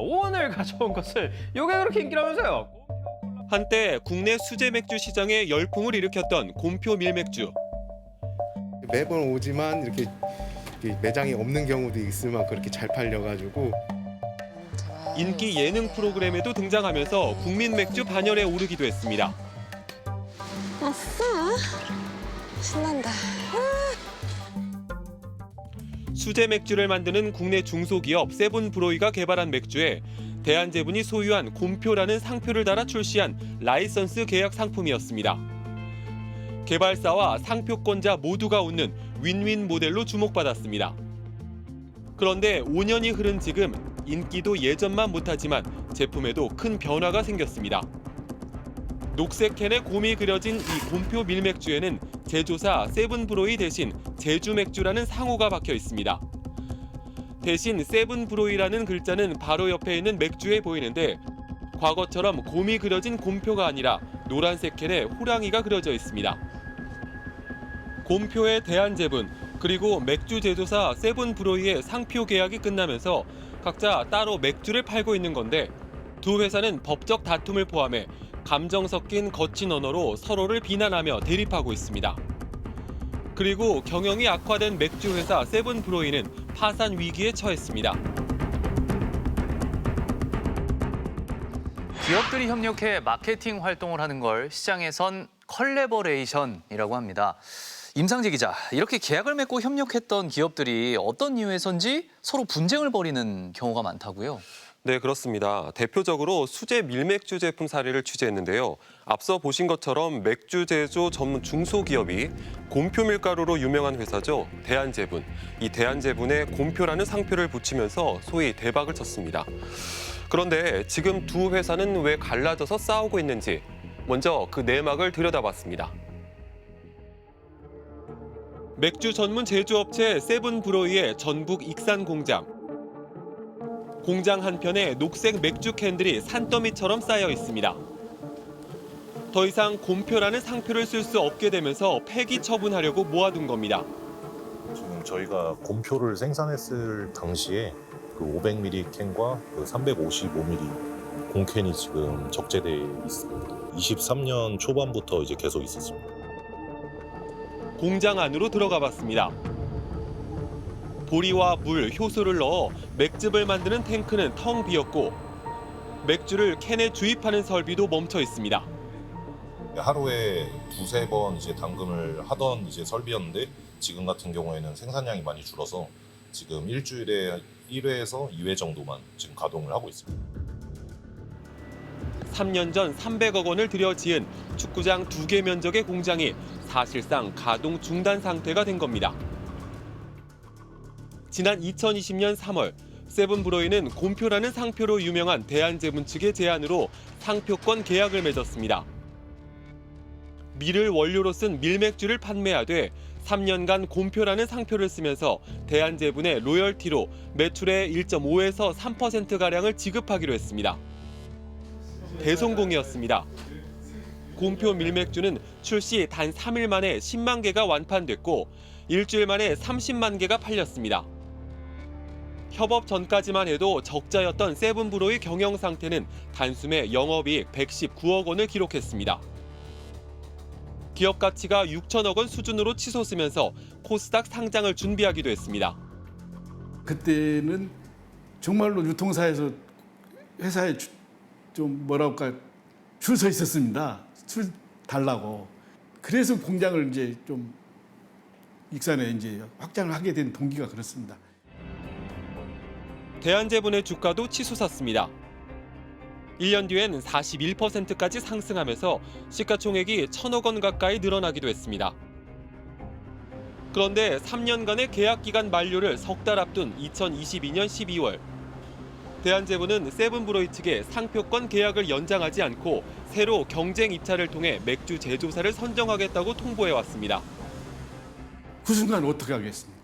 오늘 가져온 것은 요게 그렇게 인기라면서요. 한때 국내 수제 맥주 시장에 열풍을 일으켰던 곰표 밀맥주. 매번 오지만 이렇게 이렇게 매장이 없는 경우도 있을 만큼 그렇게 잘 팔려가지고 인기 예능 프로그램에도 등장하면서 국민 맥주 반열에 오르기도 했습니다. 아싸 신난다 수제 맥주를 만드는 국내 중소기업 세븐브로이가 개발한 맥주에 대한제분이 소유한 곰표라는 상표를 달아 출시한 라이선스 계약 상품이었습니다. 개발사와 상표권자 모두가 웃는 윈윈 모델로 주목받았습니다. 그런데 5년이 흐른 지금 인기도 예전만 못하지만 제품에도 큰 변화가 생겼습니다. 녹색 캔에 곰이 그려진 이 곰표 밀맥주에는 제조사 세븐브로이 대신 제주 맥주라는 상호가 박혀 있습니다. 대신 세븐브로이라는 글자는 바로 옆에 있는 맥주에 보이는데 과거처럼 곰이 그려진 곰표가 아니라 노란색 캔에 호랑이가 그려져 있습니다. 곰표의 대한제분 그리고 맥주 제조사 세븐브로이의 상표 계약이 끝나면서 각자 따로 맥주를 팔고 있는 건데 두 회사는 법적 다툼을 포함해 감정 섞인 거친 언어로 서로를 비난하며 대립하고 있습니다. 그리고 경영이 악화된 맥주 회사 세븐브로이는 파산 위기에 처했습니다. 기업들이 협력해 마케팅 활동을 하는 걸 시장에선 컬래버레이션이라고 합니다. 임상재 기자, 이렇게 계약을 맺고 협력했던 기업들이 어떤 이유에선지 서로 분쟁을 벌이는 경우가 많다고요. 네, 그렇습니다. 대표적으로 수제 밀맥주 제품 사례를 취재했는데요. 앞서 보신 것처럼 맥주 제조 전문 중소기업이 곰표 밀가루로 유명한 회사죠. 대한제분. 이 대한제분에 곰표라는 상표를 붙이면서 소위 대박을 쳤습니다. 그런데 지금 두 회사는 왜 갈라져서 싸우고 있는지 먼저 그 내막을 들여다봤습니다. 맥주 전문 제조업체 세븐브로이의 전북 익산 공장. 공장 한편에 녹색 맥주 캔들이 산더미처럼 쌓여 있습니다. 더 이상 곰표라는 상표를 쓸 수 없게 되면서 폐기 처분하려고 모아둔 겁니다. 지금 저희가 곰표를 생산했을 당시에 그 500ml 캔과 그 355ml 공캔이 지금 적재되어 있습니다. 23년 초반부터 이제 계속 있었습니다. 공장 안으로 들어가 봤습니다. 보리와 물, 효소를 넣어 맥즙을 만드는 탱크는 텅 비었고 맥주를 캔에 주입하는 설비도 멈춰 있습니다. 하루에 두세 번 이제 당금을 하던 이제 설비였는데 지금 같은 경우에는 생산량이 많이 줄어서 지금 일주일에 1회에서 2회 정도만 지금 가동을 하고 있습니다. 3년 전 300억 원을 들여 지은 축구장 두 개 면적의 공장이 사실상 가동 중단 상태가 된 겁니다. 지난 2020년 3월 세븐브로이는 곰표라는 상표로 유명한 대한제분 측의 제안으로 상표권 계약을 맺었습니다. 밀을 원료로 쓴 밀맥주를 판매하되 3년간 곰표라는 상표를 쓰면서 대한제분의 로열티로 매출의 1.5에서 3%가량을 지급하기로 했습니다. 대성공이었습니다. 곰표 밀맥주는 출시 단 3일 만에 10만 개가 완판됐고 일주일 만에 30만 개가 팔렸습니다. 협업 전까지만 해도 적자였던 세븐브로의 경영 상태는 단숨에 영업이익 119억 원을 기록했습니다. 기업 가치가 6천억 원 수준으로 치솟으면서 코스닥 상장을 준비하기도 했습니다. 그때는 정말로 유통사에서 회사에 주- 좀 뭐랄까 줄 서 있었습니다. 술 달라고. 그래서 공장을 이제 좀 익산에 이제 확장을 하게 된 동기가 그렇습니다. 대한제분의 주가도 치솟았습니다. 1년 뒤엔 41%까지 상승하면서 시가총액이 천억 원 가까이 늘어나기도 했습니다. 그런데 3년간의 계약 기간 만료를 석 달 앞둔 2022년 12월 대한제분은 세븐브로이 측에 상표권 계약을 연장하지 않고 새로 경쟁 입찰을 통해 맥주 제조사를 선정하겠다고 통보해 왔습니다. 그 순간 어떻게 하겠습니까?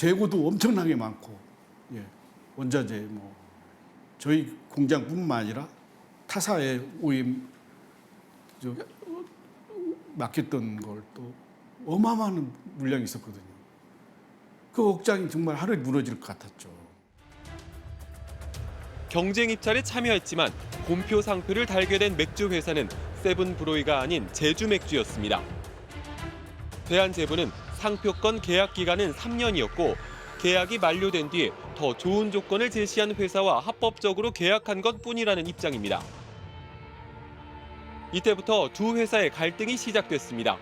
재고도 엄청나게 많고 예, 원자재 뭐 저희 공장뿐만 아니라 타사의 OEM 저, 맡겼던 걸 또 어마어마한 물량이 있었거든요. 그 억장이 정말 하루에 무너질 것 같았죠. 경쟁 입찰에 참여했지만 곰표 상표를 달게 된 맥주 회사는 세븐브로이가 아닌 제주 맥주였습니다. 대한제부는 상표권 계약 기간은 3년이었고 계약이 만료된 뒤 더 좋은 조건을 제시한 회사와 합법적으로 계약한 것 뿐이라는 입장입니다. 이때부터 두 회사의 갈등이 시작됐습니다.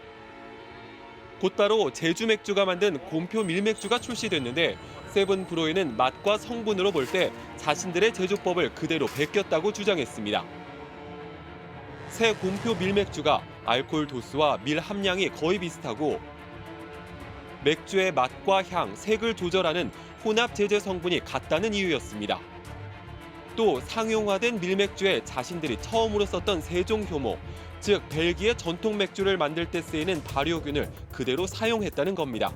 곧바로 제주 맥주가 만든 곰표 밀맥주가 출시됐는데 세븐브로이는 맛과 성분으로 볼 때 자신들의 제조법을 그대로 베꼈다고 주장했습니다. 새 곰표 밀맥주가 알코올 도수와 밀 함량이 거의 비슷하고 맥주의 맛과 향, 색을 조절하는 혼합 제제 성분이 같다는 이유였습니다. 또 상용화된 밀맥주에 자신들이 처음으로 썼던 세종 효모, 즉 벨기에 전통 맥주를 만들 때 쓰이는 발효균을 그대로 사용했다는 겁니다.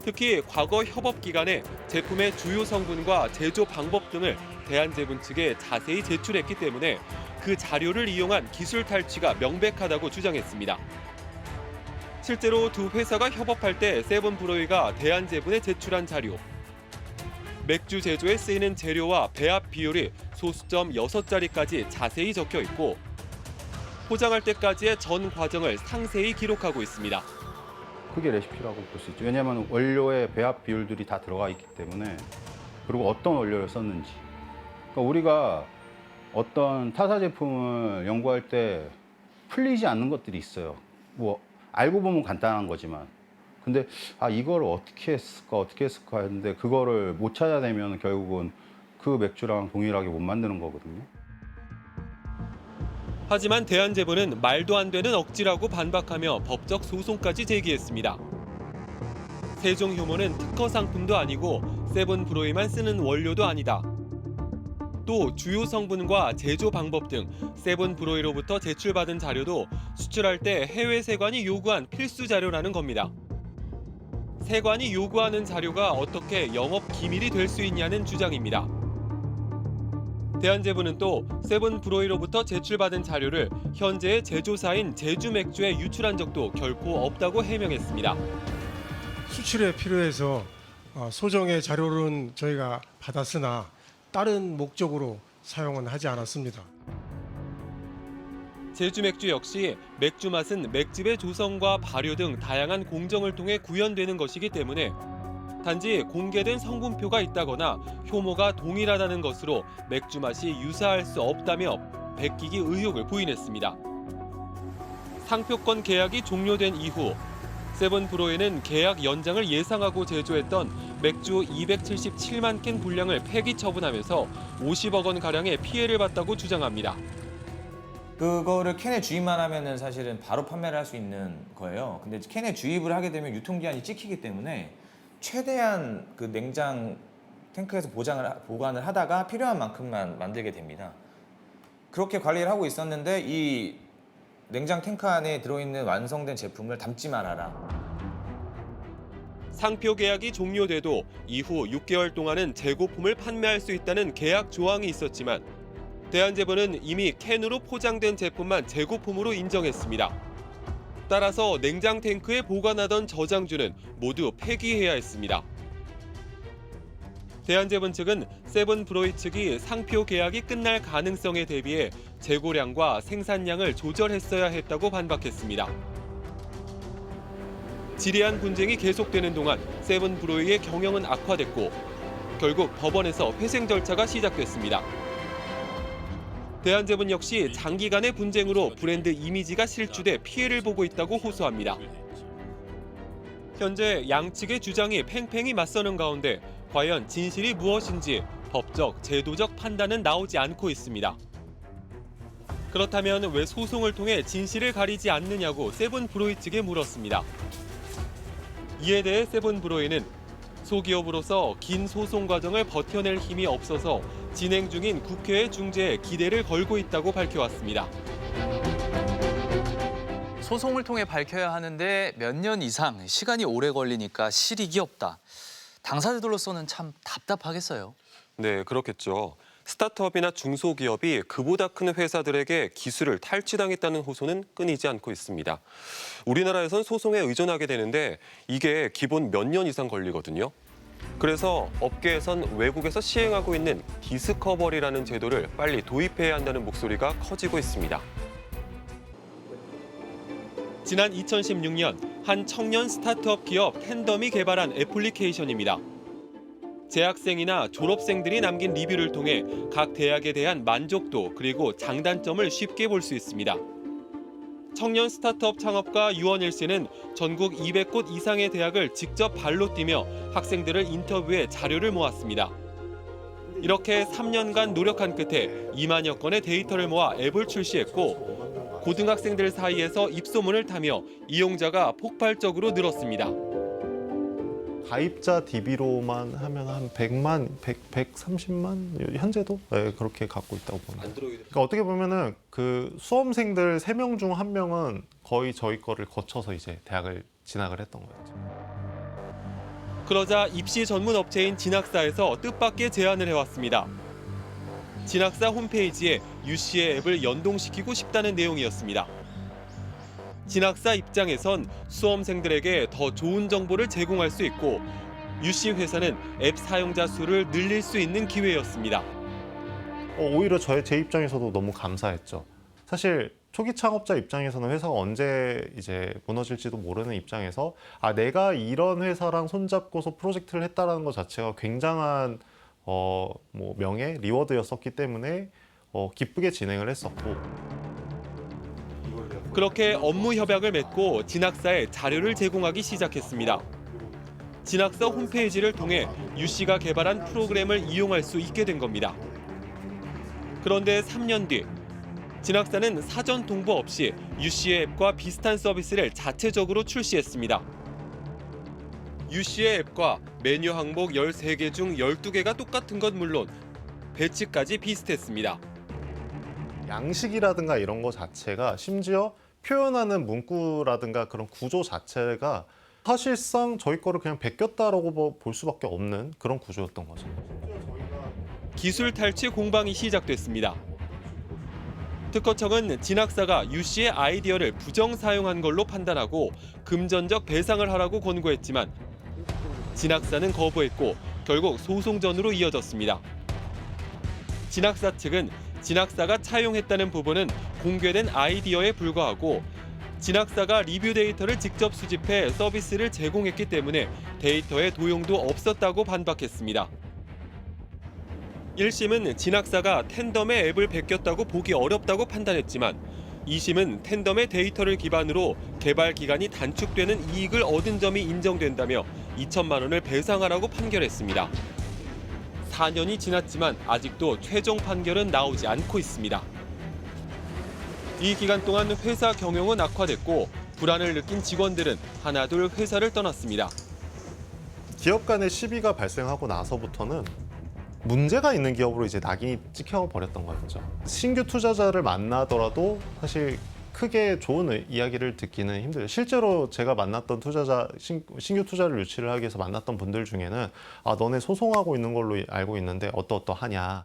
특히 과거 협업 기간에 제품의 주요 성분과 제조 방법 등을 대한제분 측에 자세히 제출했기 때문에 그 자료를 이용한 기술 탈취가 명백하다고 주장했습니다. 실제로 두 회사가 협업할 때 세븐브로이가 대한제분에 제출한 자료. 맥주 제조에 쓰이는 재료와 배합 비율이 소수점 6자리까지 자세히 적혀 있고 포장할 때까지의 전 과정을 상세히 기록하고 있습니다. 그게 레시피라고 볼 수 있죠. 왜냐하면 원료의 배합 비율들이 다 들어가 있기 때문에 그리고 어떤 원료를 썼는지. 그러니까 우리가 어떤 타사 제품을 연구할 때 풀리지 않는 것들이 있어요. 뭐 알고 보면 간단한 거지만. 근데 아 이걸 어떻게 했을까 어떻게 했을까 했는데 그거를 못 찾아내면 결국은 그 맥주랑 동일하게 못 만드는 거거든요. 하지만 대한제보는 말도 안 되는 억지라고 반박하며 법적 소송까지 제기했습니다. 세종 효모는 특허 상품도 아니고 세븐브로이만 쓰는 원료도 아니다. 또 주요 성분과 제조 방법 등 세븐 브로이로부터 제출받은 자료도 수출할 때 해외 세관이 요구한 필수 자료라는 겁니다. 세관이 요구하는 자료가 어떻게 영업 기밀이 될 수 있냐는 주장입니다. 대한제부는 또 세븐 브로이로부터 제출받은 자료를 현재의 제조사인 제주 맥주에 유출한 적도 결코 없다고 해명했습니다. 수출에 필요해서 어, 소정의 자료는 저희가 받았으나 다른 목적으로 사용은 하지 않았습니다. 제주 맥주 역시 맥주 맛은 맥집의 조성과 발효 등 다양한 공정을 통해 구현되는 것이기 때문에 단지 공개된 성분표가 있다거나 효모가 동일하다는 것으로 맥주 맛이 유사할 수 없다며 베끼기 의혹을 부인했습니다. 상표권 계약이 종료된 이후 세븐브로에는 계약 연장을 예상하고 제조했던 맥주 277만 캔 분량을 폐기 처분하면서 50억 원 가량의 피해를 봤다고 주장합니다. 그거를 캔에 주입만 하면은 사실은 바로 판매를 할 수 있는 거예요. 근데 캔에 주입을 하게 되면 유통기한이 찍히기 때문에 최대한 그 냉장 탱크에서 보장을 하- 보관을 하다가 필요한 만큼만 만들게 됩니다. 그렇게 관리를 하고 있었는데 이 냉장 탱크 안에 들어있는 완성된 제품을 담지 말아라. 상표 계약이 종료돼도 이후 6개월 동안은 재고품을 판매할 수 있다는 계약 조항이 있었지만 대한제보는 이미 캔으로 포장된 제품만 재고품으로 인정했습니다. 따라서 냉장 탱크에 보관하던 저장주는 모두 폐기해야 했습니다. 대한제본 측은 세븐브로이 측이 상표 계약이 끝날 가능성에 대비해 재고량과 생산량을 조절했어야 했다고 반박했습니다. 지리한 분쟁이 계속되는 동안 세븐브로이의 경영은 악화됐고 결국 법원에서 회생 절차가 시작됐습니다. 대한제분 역시 장기간의 분쟁으로 브랜드 이미지가 실추돼 피해를 보고 있다고 호소합니다. 현재 양측의 주장이 팽팽히 맞서는 가운데 과연 진실이 무엇인지 법적, 제도적 판단은 나오지 않고 있습니다. 그렇다면 왜 소송을 통해 진실을 가리지 않느냐고 세븐 브로이 측에 물었습니다. 이에 대해 세븐브로이는 소기업으로서 긴 소송 과정을 버텨낼 힘이 없어서 진행 중인 국회의 중재에 기대를 걸고 있다고 밝혀왔습니다. 소송을 통해 밝혀야 하는데 몇 년 이상 시간이 오래 걸리니까 실익이 없다. 당사자들로서는 참 답답하겠어요. 네, 그렇겠죠. 스타트업이나 중소기업이 그보다 큰 회사들에게 기술을 탈취당했다는 호소는 끊이지 않고 있습니다. 우리나라에선 소송에 의존하게 되는데 이게 기본 몇 년 이상 걸리거든요. 그래서 업계에선 외국에서 시행하고 있는 디스커버리라는 제도를 빨리 도입해야 한다는 목소리가 커지고 있습니다. 지난 2016년 한 청년 스타트업 기업 텐덤이 개발한 애플리케이션입니다. 재학생이나 졸업생들이 남긴 리뷰를 통해 각 대학에 대한 만족도 그리고 장단점을 쉽게 볼 수 있습니다. 청년 스타트업 창업가 유원일 씨는 전국 200곳 이상의 대학을 직접 발로 뛰며 학생들을 인터뷰해 자료를 모았습니다. 이렇게 3년간 노력한 끝에 2만여 건의 데이터를 모아 앱을 출시했고 고등학생들 사이에서 입소문을 타며 이용자가 폭발적으로 늘었습니다. 가입자 DB로만 하면 한 100만, 100, 130만 현재도 네, 그렇게 갖고 있다고 봅니다. 그러니까 어떻게 보면은 그 수험생들 3명 중 1명은 거의 저희 거를 거쳐서 이제 대학을 진학을 했던 거였죠. 그러자 입시 전문 업체인 진학사에서 뜻밖의 제안을 해왔습니다. 진학사 홈페이지에 유 씨의 앱을 연동시키고 싶다는 내용이었습니다. 진학사 입장에선 수험생들에게 더 좋은 정보를 제공할 수 있고 유씨 회사는 앱 사용자 수를 늘릴 수 있는 기회였습니다. 어, 오히려 저의 제 입장에서도 너무 감사했죠. 사실 초기 창업자 입장에서는 회사가 언제 이제 무너질지도 모르는 입장에서 아 내가 이런 회사랑 손잡고서 프로젝트를 했다라는 것 자체가 굉장한 어 뭐 명예 리워드였었기 때문에 어 기쁘게 진행을 했었고 그렇게 업무 협약을 맺고 진학사에 자료를 제공하기 시작했습니다. 진학사 홈페이지를 통해 유 씨가 개발한 프로그램을 이용할 수 있게 된 겁니다. 그런데 3년 뒤 진학사는 사전 통보 없이 유 씨의 앱과 비슷한 서비스를 자체적으로 출시했습니다. 유 씨의 앱과 메뉴 항목 13개 중 12개가 똑같은 건 물론 배치까지 비슷했습니다. 양식이라든가 이런 거 자체가 심지어 표현하는 문구라든가 그런 구조 자체가 사실상 저희 거를 그냥 베꼈다라고 뭐볼 수밖에 없는 그런 구조였던 거죠. 기술 탈취 공방이 시작됐습니다. 특허청은 진학사가 유 씨의 아이디어를 부정 사용한 걸로 판단하고 금전적 배상을 하라고 권고했지만 진학사는 거부했고 결국 소송전으로 이어졌습니다. 진학사 측은 진학사가 차용했다는 부분은 공개된 아이디어에 불과하고 진학사가 리뷰 데이터를 직접 수집해 서비스를 제공했기 때문에 데이터의 도용도 없었다고 반박했습니다. 1심은 진학사가 텐덤의 앱을 베꼈다고 보기 어렵다고 판단했지만 2심은 텐덤의 데이터를 기반으로 개발 기간이 단축되는 이익을 얻은 점이 인정된다며 2천만 원을 배상하라고 판결했습니다. 4년이 지났지만 아직도 최종 판결은 나오지 않고 있습니다. 이 기간 동안 회사 경영은 악화됐고 불안을 느낀 직원들은 하나둘 회사를 떠났습니다. 기업 간의 시비가 발생하고 나서부터는 문제가 있는 기업으로 이제 낙인이 찍혀 버렸던 거였죠. 신규 투자자를 만나더라도 사실 크게 좋은 의- 이야기를 듣기는 힘들어요. 실제로 제가 만났던 투자자, 신, 신규 투자를 유치를 하기 위해서 만났던 분들 중에는 아, 너네 소송하고 있는 걸로 알고 있는데 어떠어떠하냐.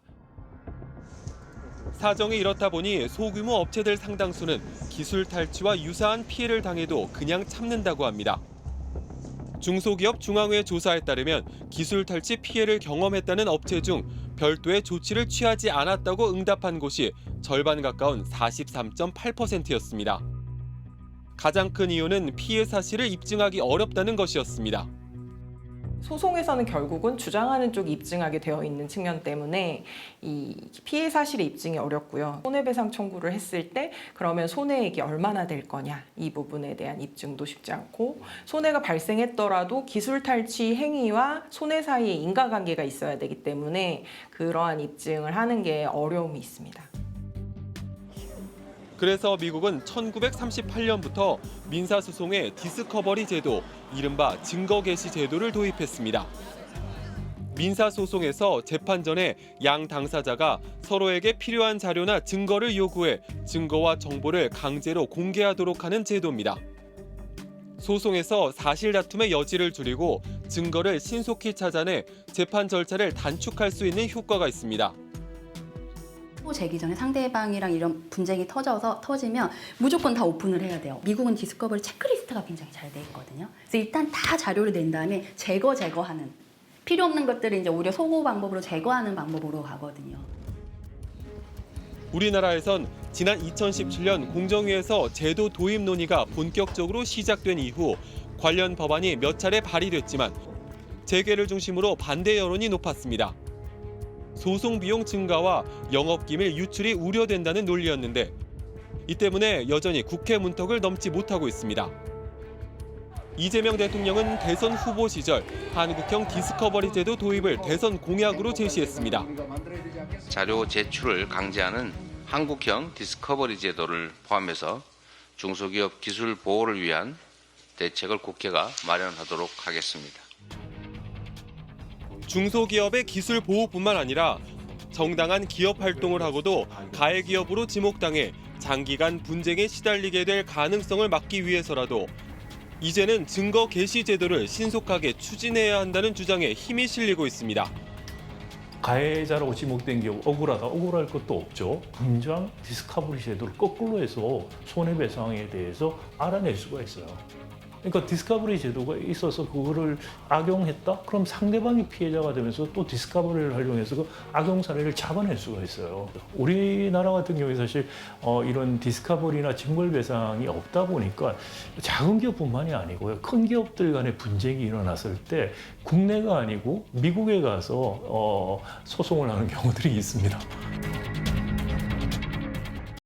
사정이 이렇다 보니 소규모 업체들 상당수는 기술 탈취와 유사한 피해를 당해도 그냥 참는다고 합니다. 중소기업 중앙회 조사에 따르면 기술 탈취 피해를 경험했다는 업체 중 별도의 조치를 취하지 않았다고 응답한 곳이 절반 가까운 43.8%였습니다. 가장 큰 이유는 피해 사실을 입증하기 어렵다는 것이었습니다. 소송에서는 결국은 주장하는 쪽이 입증하게 되어 있는 측면 때문에 이 피해 사실의 입증이 어렵고요. 손해배상 청구를 했을 때 그러면 손해액이 얼마나 될 거냐 이 부분에 대한 입증도 쉽지 않고 손해가 발생했더라도 기술 탈취 행위와 손해 사이에 인과관계가 있어야 되기 때문에 그러한 입증을 하는 게 어려움이 있습니다. 그래서 미국은 1938년부터 민사소송의 디스커버리 제도, 이른바 증거 개시 제도를 도입했습니다. 민사소송에서 재판 전에 양 당사자가 서로에게 필요한 자료나 증거를 요구해 증거와 정보를 강제로 공개하도록 하는 제도입니다. 소송에서 사실 다툼의 여지를 줄이고 증거를 신속히 찾아내 재판 절차를 단축할 수 있는 효과가 있습니다. 또 제기 전에 상대방이랑 이런 분쟁이 터져서 터지면 무조건 다 오픈을 해야 돼요. 미국은 디스커버리 체크리스트가 굉장히 잘 돼 있거든요. 그래서 일단 다 자료를 낸 다음에 제거 제거하는 필요 없는 것들을 이제 오히려 소고 방법으로 제거하는 방법으로 가거든요. 우리나라에선 지난 2017년 공정위에서 제도 도입 논의가 본격적으로 시작된 이후 관련 법안이 몇 차례 발의됐지만 재계를 중심으로 반대 여론이 높았습니다. 소송 비용 증가와 영업 기밀 유출이 우려된다는 논리였는데 이 때문에 여전히 국회 문턱을 넘지 못하고 있습니다. 이재명 대통령은 대선 후보 시절 한국형 디스커버리 제도 도입을 대선 공약으로 제시했습니다. 자료 제출을 강제하는 한국형 디스커버리 제도를 포함해서 중소기업 기술 보호를 위한 대책을 국회가 마련하도록 하겠습니다. 중소기업의 기술 보호뿐만 아니라 정당한 기업 활동을 하고도 가해 기업으로 지목당해 장기간 분쟁에 시달리게 될 가능성을 막기 위해서라도 이제는 증거 개시 제도를 신속하게 추진해야 한다는 주장에 힘이 실리고 있습니다. 가해자라고 지목된 경우 억울하다 억울할 것도 없죠. 당장 디스커버리 제도를 거꾸로 해서 손해배상에 대해서 알아낼 수가 있어요. 그러니까 디스커버리 제도가 있어서 그거를 악용했다? 그럼 상대방이 피해자가 되면서 또 디스커버리를 활용해서 그 악용 사례를 잡아낼 수가 있어요. 우리나라 같은 경우에 사실 어, 이런 디스커버리나 징벌배상이 없다 보니까 작은 기업뿐만이 아니고요. 큰 기업들 간의 분쟁이 일어났을 때 국내가 아니고 미국에 가서 어, 소송을 하는 경우들이 있습니다.